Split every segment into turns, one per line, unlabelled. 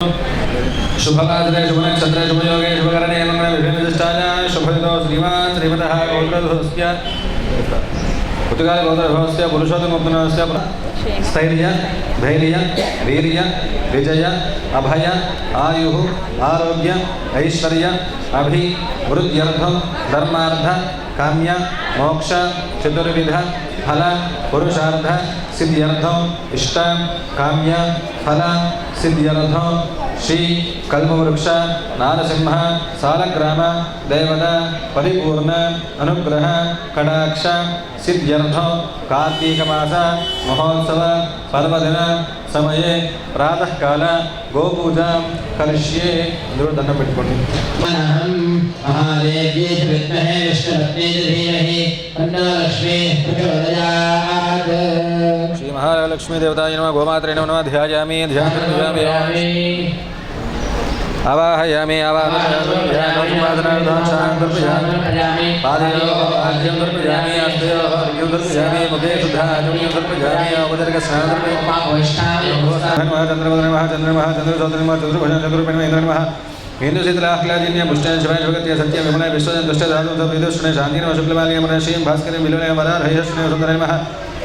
शुभकात्रे शुभनक्षत्रे शुभयोगे शुभकरणे मङ्गलविभिन्नदिष्टाय शुभयुतो श्रीमान् श्रीमतः पुरुषोत्तमोत्तमस्य स्थैर्य धैर्य वीर्य विजय अभय आयुः आरोग्य ऐश्वर्य अभि वृद्ध्यर्थं धर्मार्थ काम्य, मोक्ष, चतुर्विध, फल, पुरुषार्थ सिद्ध्यर्थम इष्ट, काम्य, फल सिद्ध्यर्थम श्री, कल्पवृक्ष, नारसिंह, सालग्राम देवता परिपूर्ण, अनुग्रह, कटाक्ष सिद्ध्यर्थम कार्तीक मास महोत्सव, पर्वदिन సమయే ప్రాతకాల గోపూజ కరిష్యే అందరూ దండం పెట్టుకోండి
మహాదేవ్యే విద్మహే విష్ణురత్నే ధీమహి లక్ష్మీ
శ్రీ మహాలక్ష్మీ దేవతాయ నమ ధ్యాయామి ధ్యానం मदार सुन्दरमः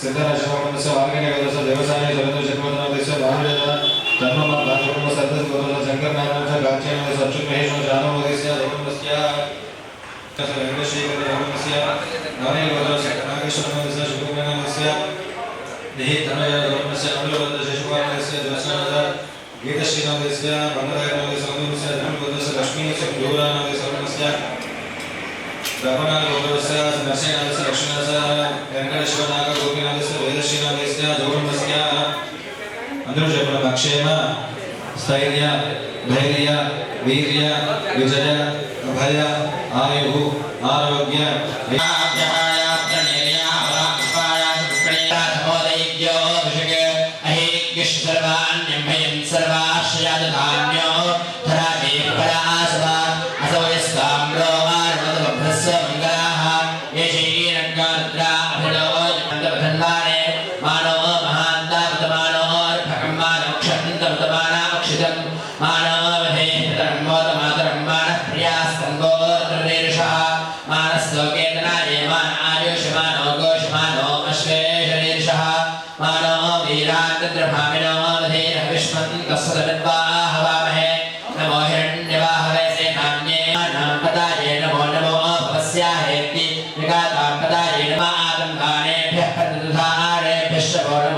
ಸಿದ್ಧರಾಶಿವಾಮನ ವಾಲ್ಮೀನಗರ ದೇವಸಾಯ ಸರದು ಶಕ್ಮತನ ಭಾನುಜನ ಧರ್ಮ ಭಾಗವತ ಸರ್ದಸ್ವತನ ಶಂಕರನಾರಾಯಣ ಕಾಚ್ಯನ ಸಕ್ಷುಮಹೇಶ ಜಾನುಮೋದಿಸ್ಯ ದೈವಮಸ್ಯ ವೆಂಕಟಶ್ರೀಕರ ದೈವಮಸ್ಯ ನಾನೇಗೌದ ನಾಗೇಶ್ವರನಸ್ಯ ಶುಭಮನಸ್ಯ ದೇಹಿ ಧನಯ ದೈವಮಸ್ಯ ಅನುಲೋದ ಶಿಶುಪಾಲನಸ್ಯ ದರ್ಶನದ ಗೀತಶ್ರೀನಾಥಸ್ಯ ಬಂಧದಾಯನಸ್ಯ ಸಂಗಮಸ್ಯ ಧರ್ಮಗೋದಸ್ಯ ಲಕ್ಷ್ಮೀಸ್ಯ ಯೋಗನಾಥಸ್ಯ ಸರ್ವಸ್ಯ ರಮಣಾಗೋದಸ್ಯ ನರಸಿಂಹನಾಥಸ್ಯ ಲಕ್ಷ್ಮೀನಾಥ ವೆಂಕಟೇಶ್ವರನಾಥ ఆరోగ్యస్య వైరశీలాగస్య దౌర్ణస్య అందరూ చెప్పడం అక్షేమ స్థైర్య ధైర్య వీర్య విజయ భయ ఆయువు ఆరోగ్య
করা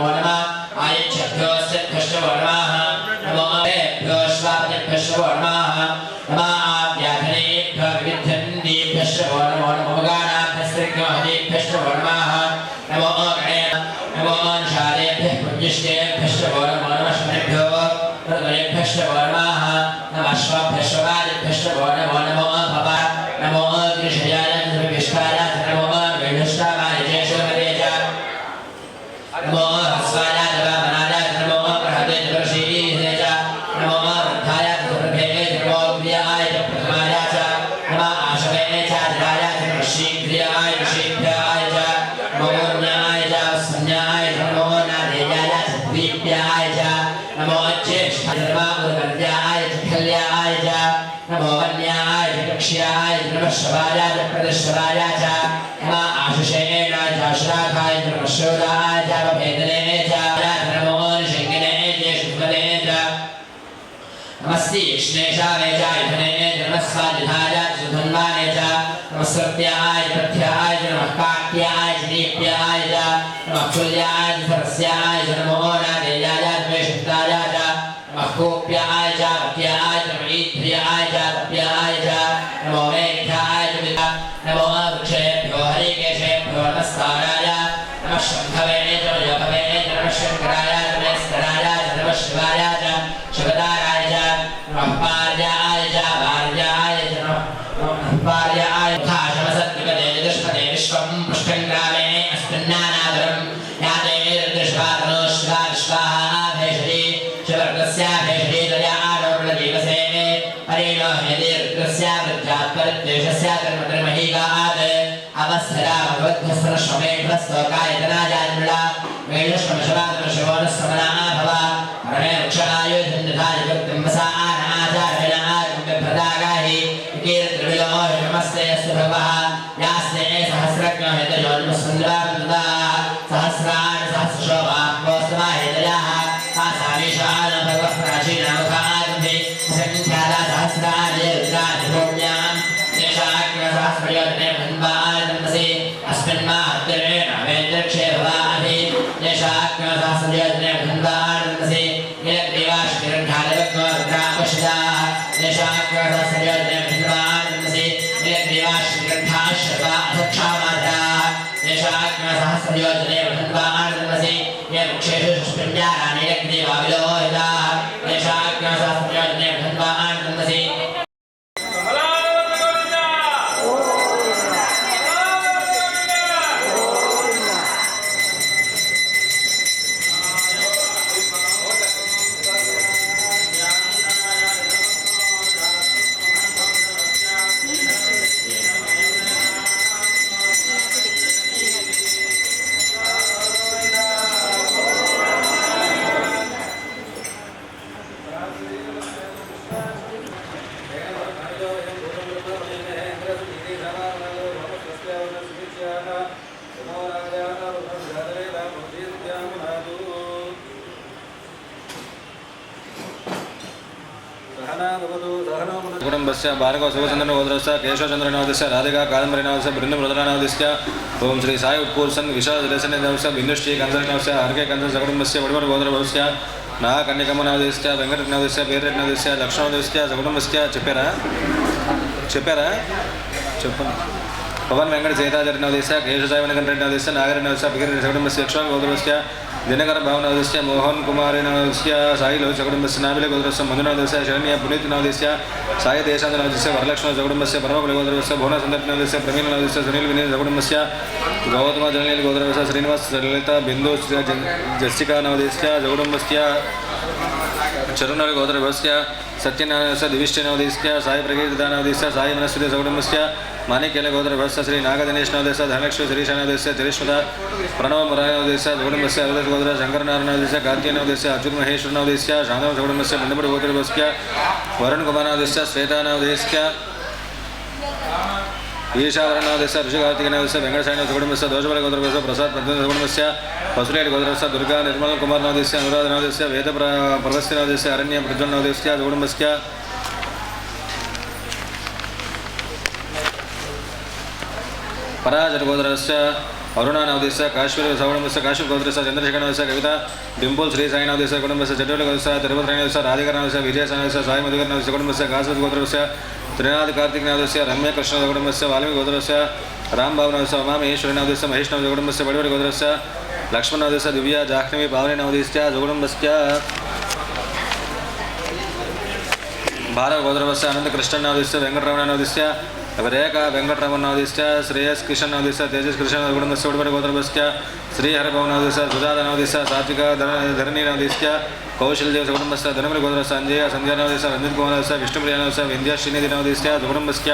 सुधन्वाने च नमः सत्याय तथ्याय नमः काट्याय च नमः कुल्याय भगवद्भस्मश्वमेढस्तोकायतनाजान्मृळा मेढश्वमशवादमशवोनस्समना भव। रणे वृक्षाय धन्यधाय कृत्यम्बसा आनाचारविनागप्रदागाहि कीर्तिर्विलो नमस्ते अस्तु भगवः यास्ते सहस्रज्ञो हितयोन्मुस्सन्द्रावृदा सहस्राणि सहस्रशोभाम्बोस्तमाहितयाः तासामीशान भगवः प्राचीनमुखादि संख्याता सहस्राणि रुद्राधिभूम्याम् देशाग्रसहस्रयोजने भन्वानन्दसि अस्मिन् मात्रेण वेदक्षे भवामि देशाग्रसहस्रयोजने भन्वानन्दसि नीलग्रीवाश्किरण्ठालवग्नो रुद्रापशिदाः देशाग्रसहस्रयोजने भन्वानन्दसि नीलग्रीवाश्किरण्ठाश्रवा अधक्षामाधाः
కుటుంబస్య భార్గవ శివచంద్రన ఓదరస్య కేశవచంద్రన ఓదస్య రాధికా కాదంబరి నవస్య బృందం రుద్రణ ఓదస్య ఓం శ్రీ సాయి ఉత్పూర్సన్ విశాలదర్శన నవస్య బిందుశ్రీ కంసనవస్య హరికే కంస సకుటుంబస్య వడివడ ఓదర భవస్య నా కన్యకమనవదిస్య వెంకటనవదిస్య పేరెట్నవదిస్య లక్ష్మణవదిస్య సకుటుంబస్య చెప్పారా చెప్పారా? చెప్పండి. पवन वेंकट सीताचर नवदेश केशुसाई वनकंड अवदेश नागर अवदेश अभिगर शकुट यक्षवा गौदृश दिनकर भवन अवदेश मोहन कुमार अवदेश साई लोक शकुट नाबिल गौदृश मधुन अवदेश शरण्य पुनीत नवदेश साई देशांत नवदेश वरलक्ष्मण शकुटस्य परमपुल गौदृश भुवन सुंदर नवदेश प्रवीण नवदेश सुनील विनीत शकुटस गौतम जनल गौदृश श्रीनिवास ललिता बिंदु जस्टिका नवदेश शकुटस्या चरण गोदर भस्य सत्यनारायण से दिविष्टनोदीस्य, साई प्रकृतिदानोदीस्य साई मनस्वी सौगुणमस्य माणिकेल गोदर भस्य श्री नागदनेशनोदीस्य, धनलक्ष्मी श्रीशानोदीस्य धीरेश्वर प्रणव मुरारीनोदीस्य सौगुणमस्य अरुदस गोदर शंकर नारायणोदीस्य गात्यनोदीस्य अच्युत महेश्वरनोदीस्य शांतम सौगुणमस्य मंडपुर गोदर भस्य वरुण कुमारनोदीस्य श्वेतानोदीस्य ईशावरणादेश ऋषिकार्तिकनवस्य वेङ्कटशायनस्य कुटुम्बस्य दोषबलगोत्रस्य प्रसाद पद्मगुणस्य वसुलेट् गोत्रस्य दुर्गा निर्मलकुमारनादेस्य अनुराधनादेस्य वेदप्र प्रवस्यनादेस्य अरण्य प्रज्वलनादेस्य कुटुम्बस्य पराजगोत्रस्य అరుణ నవదేశ కాశ్మీర సవణమిశ కాశ్మీర గోత్రస చంద్రశేఖర నవదేశ కవిత డింపుల్ శ్రీ సాయి నవదేశ కుటుంబశ చటోల గోదశ తిరుపతి నవదేశ రాధికర నవదేశ విజయస నవదేశ సాయి మధుకర నవదేశ కుటుంబశ గాస గోత్రస్య త్రినాథ్ కార్తిక్ నవదేశ రమ్య కృష్ణ కుటుంబశ వాల్మీకి గోత్రస్య రామ్ బాబు నవదేశ ఉమా మహేష్ నవదేశ కుటుంబశ బడివడి గోత్రస్య లక్ష్మణ నవదేశ దివ్య జాహ్నవి పావని నవదేశ్య జగుడంబస్య భారవ గోత్రవస్య అనంత కృష్ణ నవదేశ వెంకటరమణ నవదేశ ರೇಖ ವೆಂಕಟರಮಣಾಧೀಶ ಶ್ರೇಯಸ್ ಕೃಷ್ಣ ನಾಧೀಶ ತೇಜಸ್ ಕೃಷ್ಣ ಕುಟುಂಬ ಸೋಡಬರ ಗೋತ್ರಭ್ಯ ಶ್ರೀಹರ ಭವನಾಧೀಶ ಸುಧಾದ ನಾಧೀಶ ಸಾತ್ವಿಕ ಧರಣಿ ನಾಧೀಶ ಕೌಶಲ್ಯ ಕುಟುಂಬಸ್ಥ ಧನಮರಿ ಗೋತ್ರ ಸಂಜಯ ಸಂಧ್ಯಾ ನಾಧೀಶ ರಂಜಿತ್ ಕುಮಾರ್ ವಿಷ್ಣುಪ್ರಿಯ ನಾಧೀಶ ವಿಂಧ್ಯ ಶ್ರೀನಿಧಿ ನಾಧೀಶ ಕುಟುಂಬಸ್ಥ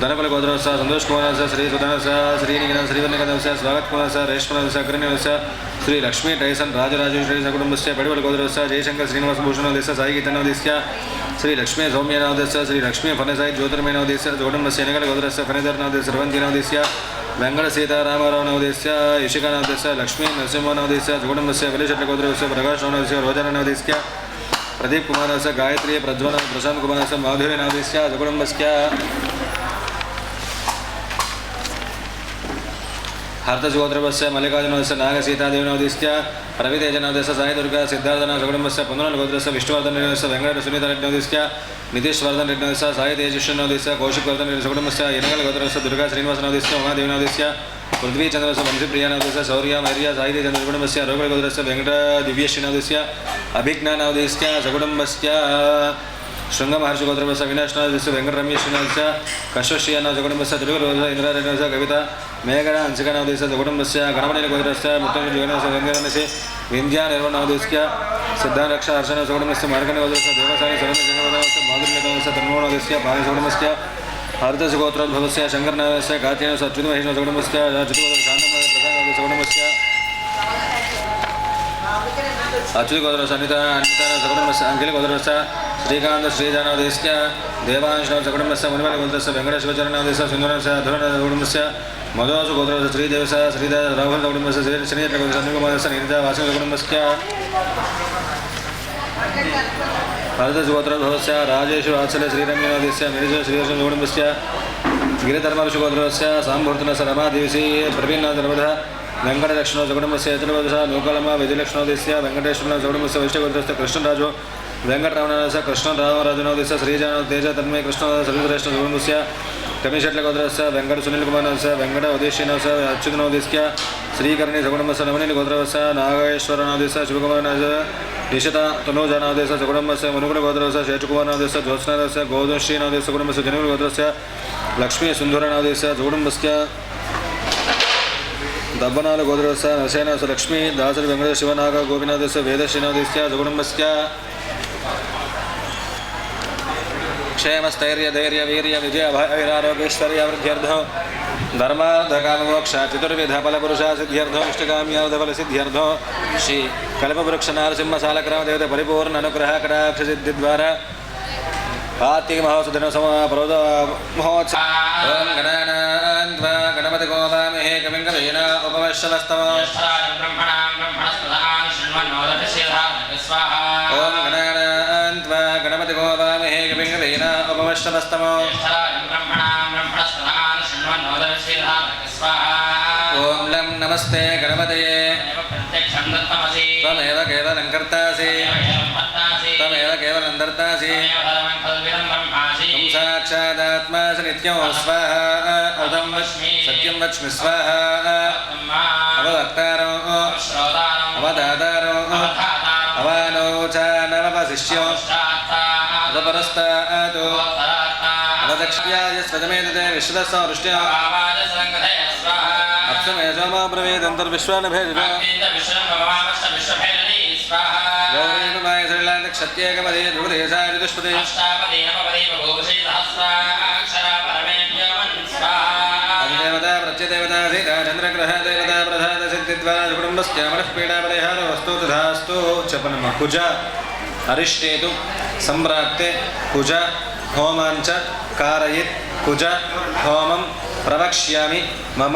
धनबल गोद्र सर सतोष कुमार सर श्री सुधन सर श्री निगन श्रीवर्ण कदम सर स्वागत कुमार सर रेश कुमार सर अग्रण्य सर श्री लक्ष्मी टैसन राजराजेश्वरी सर से बड़ी गोद्र सर जयशंकर श्रीनिवास भूषण सर साई गीतन श्री लक्ष्मी सौम्य नवद सर श्री लक्ष्मी फन साई ज्योतिर्मय नवद सर कुटुंब से नगर गोद्र सर फनेधर नवद सर रवंती नवद वेंगड़ सीतारामराव नवदेश यशिका नवदेश लक्ष्मी नरसिंह नवदेश कुटुंब से बलिशेट गोद्र सर प्रकाश नवद रोजना नवद प्रदीप कुमार सर गायत्री प्रज्वल प्रशांत कुमार सर माधुरी नवदेश कुटुंब హర్తజగోత్రవస్య మల్లికార్జునవస్య నాగసీతాదేవినవదస్య రవితేజనవదస్య సాయిదుర్గ సిద్ధార్థన సుగుణంబస్య పొందనల గోత్రస్య విష్ణువర్ధనవస్య వెంకట సునీతరెడ్డినవదస్య నితీష్ వర్ధన్ రెడ్డినవదస్య సాయి తేజస్వనవదస్య కౌశిక్ వర్ధన్ రెడ్డి సుగుణంబస్య ఎనగల గోత్రస్య దుర్గా శ్రీనివాసనవదస్య ఉమాదేవినవదస్య పృథ్వీ చంద్రస్య వంశీప్రియానవదస్య శౌర్య మౌర్య సాయి తేజ సుగుణంబస్య రోగల వెంకట వెంకట దివ్యశ్రీనవదస్య అభిజ్ఞానవదస్య ಶೃಂಗ ಮಹರ್ಷಿ ಗೋತ್ರಭ್ಯಸ ವಿನಾಶನಾಥ ವೆಂಕಟ ರಮೇಶ್ ಶ್ರೀನಾಥ ಕಶ್ವಶ್ರೀಯನ ಜಗುಡುಂಬಸ ತಿರುಗರುಸ ಇಂದ್ರಾರಸ ಕವಿತಾ ಮೇಘನ ಹಂಸಿಕನ ದೇಶ ಜಗುಡುಂಬಸ ಗಣಮಣಿಯ ಗೋತ್ರಸ್ಯ ಮುತ್ತನ ಜಗನಸ ವೆಂಕಟನಸಿ ವಿಂಧ್ಯ ನಿರ್ವಣ ದೇಶಕ್ಯ ಸಿದ್ಧಾರಕ್ಷ ಹರ್ಷಣ ಜಗುಡುಂಬಸ ಮಾರ್ಗಣ ಗೋತ್ರಸ ದೇವಸಾನಿ ಸಗಣ ಜಗಡುಂಬಸ ಮಾಧುರ್ಯದವಸ ತನ್ಮೋಣ ದೇಶಕ್ಯ ಭಾಗ ಜಗುಡುಂಬಸ ಹರಿದಸ ಗೋತ್ರೋದ್ಭವಸ್ಯ ಶಂಕರನಾಥಸ್ಯ ಗಾತ್ರೇಣ ಸಚ್ಯುತ ಮಹಿಷ ಜಗುಡುಂಬಸ ಜಗುಡುಂಬಸ ಶಾಂತಮ ಪ್ರಸಾದ ಜಗುಡುಂಬಸ अनिता अनितानस्य कुटुम्बस्य अङ्किलगोत्रस्य श्रीकान्त श्रीजानवदेशस्य देवांशनस्य कुटुम्बस्य मुनिमलगोत्रस्य वेङ्कटेश्वरचरणदेशस्य सिन्धुनस्य अधुरनस्य कुटुम्बस्य मधुसु गोत्रस्य श्रीदेवस्य श्रीदेव राहुलस्य कुटुम्बस्य श्री श्रीनेत्रगोत्रस्य अनुकुमारस्य नीरजा, वासुदेव कुटुम्बस्य भारतसुगोत्रभवस्य राजेषु वात्सल्य श्रीरङ्गनाथस्य मिरिज వెంకటలక్ష్మణ జగడమ సేతులవదస నూకలమ విధిలక్ష్మణోదిశ వెంకటేశ్వర జగడమ వైష్ణవదస్త కృష్ణరాజు వెంకటరమణదశ కృష్ణరామరాజునోదిశ శ్రీజాన తేజ తన్మయ కృష్ణ సర్వశ్రేష్ఠ జగడముస్య రమేశట్ల గోద్రస్య వెంకట సునీల్ కుమార్ నవస వెంకట ఉదేశీనవస అచ్యుతనోదిశ్య శ్రీకరణి జగడమస నమనీల గోద్రవస నాగేశ్వరనోదిశ శివకుమార్ నవస నిషత తనోజానాదేశ జగడమస్య మనుగుల గోద్రవస శేషకుమార్నాదేశ జ్యోత్స్నాదేశ గోధుశ్రీనాదేశ కుటుంబస్య జనుగుల గోద్రస్య లక్ష్మీ సుందరనాదేశ జగడంబస్య ದಬ್ಬನಾಲ ಗೋದ್ರವಸ ನರಸೇನವಸ ಲಕ್ಷ್ಮೀ ದಾಸರ ವೆಂಕಟ ಶಿವನಾಗ ಗೋಪಿನಾಥಸ ವೇದ ಶ್ರೀನಾಥಸ್ಯ ಜುಗುಣಂಬಸ್ಯ ಕ್ಷೇಮಸ್ಥೈರ್ಯ ಧೈರ್ಯ ವೀರ್ಯ ವಿಜಯ ಭೈರಾರೋಗ್ಯೇಶ್ವರ್ಯ ವೃದ್ಧ್ಯರ್ಧ ಧರ್ಮ ಧಕಾಮೋಕ್ಷ ಚತುರ್ವಿಧ ಫಲಪುರುಷ ಸಿದ್ಧ್ಯರ್ಧೋ ಇಷ್ಟಕಾಮ್ಯಾವಧಫಲ ಸಿದ್ಧ್ಯರ್ಧೋ ಶ್ರೀ ಕಲ್ಪವೃಕ್ಷ ನಾರಸಿಂಹ ಸಾಲಕ್ರಮ ದೇವತೆ ಪರಿಪೂರ್ಣ ಅನುಗ್ರಹ ಕಟಾಕ್ಷ ಸಿದ್ಧಿದ್ವಾರ కార్తీక మహోత్సవ పర్వత మహోత్సవ
ఓం
గణానాన్వా గణపతి గోదామహే కవిం కవీనా ఉపవశ్యవస్తవ
ఓం
గణానాన్వా గణపతి గోదామహే కవిం కవీనా ఉపవశ్యవస్తవ ఓం లం నమస్తే గణపతయే కేవలం కర్తాసి కేవలం దర్తాసి ఆత్మా స నిత్యం స్వాహ ఉదం
సత్యం
లక్ష్మి స్వాహ అవవక్తారం అవదాతారం అవానోచ నవవశిష్యం అదపరస్తాతో అవదక్ష్యాయ స్వజమేతతే విశ్వదస్సవృష్ట్యా అప్సమేజమా బ్రవేదంతర్విశ్వానభేదిత
విశ్వం భవామస్త విశ్వభేదని స్వాహ ब्रवीदन्तर्विश्वानभेदिता
गौरीनुमाय श्रीलान्दक्षत्येकपदे ध्रुवदेशाय चतुष्पदे अधिदेवता प्रत्यदेवता सीता चन्द्रग्रह देवता प्रधान सिद्धिद्वारा कुटुम्बस्य मनःपीडापरिहार वस्तु तथास्तु चपनम कुज अरिष्टेतु सम्प्राप्ते कुज होमाञ्च कारयित् कुज होमं प्रवक्ष्यामि मम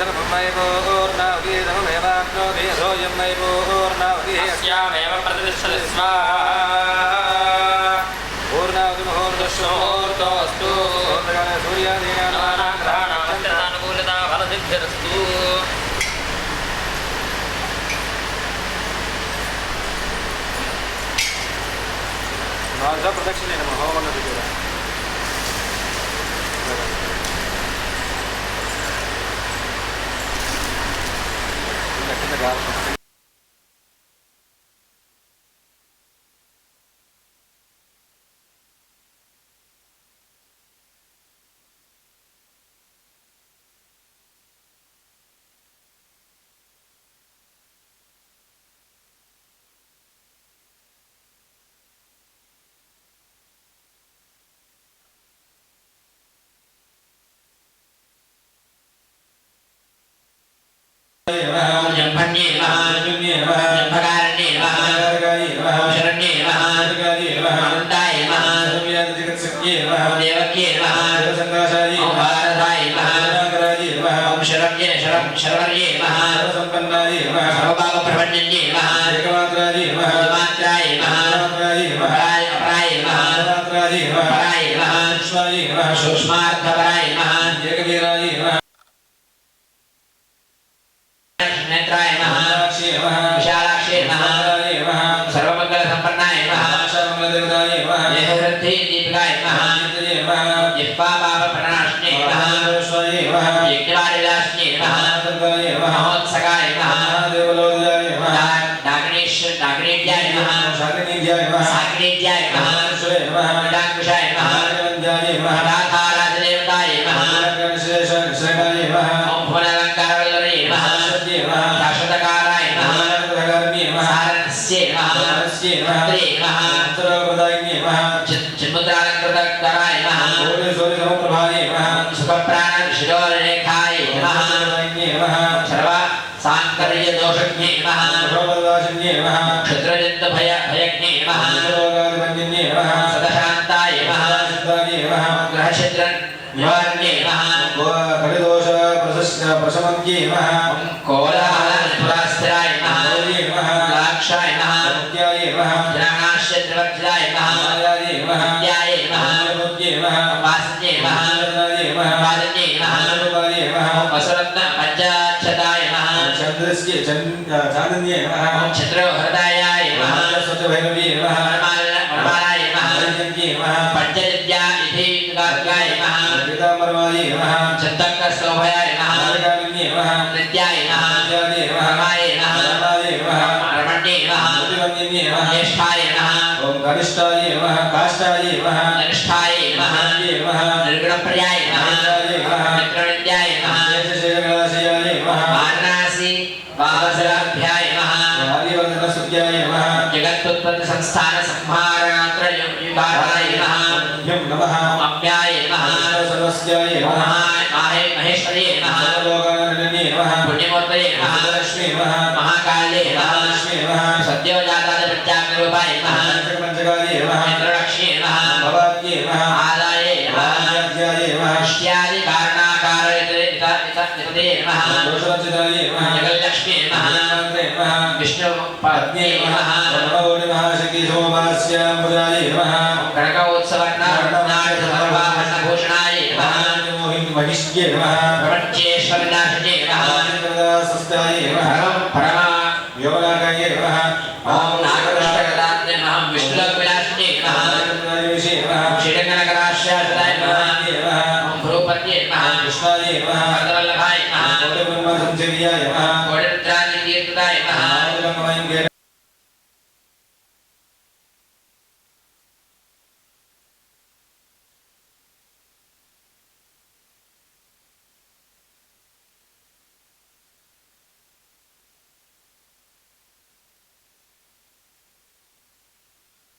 सर्वमयि पूर्णाहुति सर्वमेवाप्नोति सोऽयं मयि पूर्णाहुतिः अस्यामेव प्रतिष्ठति स्वाहा
शरण्ये शरं शर्वर्ये नमः। सर्वभागप्रपण्ये नमः।
एकमात्राय नमः।
मात्राय नमः।
मात्राय नमः।
अपराय अपराय नमः।
सूक्ष्माजी नमः।
पराय
नमः।
सूक्ष्माजी যায়
না सर्वदाशिन्ये नमः
क्षुद्रजन्तुभय भयज्ञे नमः
सर्वलोकाधिपन्ये नमः
सदशान्ताय नमः
सिद्धाय नमः
ग्रहचित्र निवारण्ये नमः
कलिदोष प्रशमन्ये नमः
कोलाहलपुरास्थिराय नमः
नमः
लाक्षाय नमः
नित्याय नमः
जनानाश्यद्रवज्राय नमः
मायाय नमः
विद्याय नमः
मायामुद्ये नमः
वासन्ये नमः
मायाय नमः
वादन्ये नमः
मायाय नमः
वसुरत्न पञ्चाक्षताय नमः
चन्द्रस्य चान्दन्ये नमः नमः पीताम्बरमाय नमः।
चन्दङ्कशोभयाय नमः।
नारकामिन्ये नमः।
नित्याय नमः।
नित्याय नमः।
रमाय नमः।
रमाय नमः।
रमण्ये नमः।
प्रतिपन्ये नमः।
ज्येष्ठाय नमः।
ओम कनिष्ठाय नमः। काष्ठाय नमः। नमः नमः
पुण्यमूर्तये नमः
लक्ष्मी नमः
महाकाले नमः
लक्ष्मी नमः
सद्योजातादप्रत्याग्रूपाय नमः
पञ्चकार्ये नमः
इन्द्रलक्ष्मी नमः
भवात्ये नमः
आदाये नमः
आद्याध्याये नमः
इत्यादि कारणाकारयते नमः
दोषरचिताये नमः
जगल्लक्ष्मी नमः
नमः
विष्णु पत्नी नमः
नमोनि महाशक्ति सोमवास्याम्बुजाय नमः
कनकौत्सवर्णाभूषणाय नमः
महिष्ये नमः सर्वलोकाय नमः। ॐ नागराष्ट्रकलात्रे
नमः। विष्णुलोकविलासने नमः।
नागराष्ट्रविषये नमः।
श्रीरङ्गनगराष्ट्राय नमः। ॐ भ्रूपर्ये नमः।
विष्णुये नमः।
भगवल्लभाय नमः।
गौरवब्रह्मसंचर्याय नमः।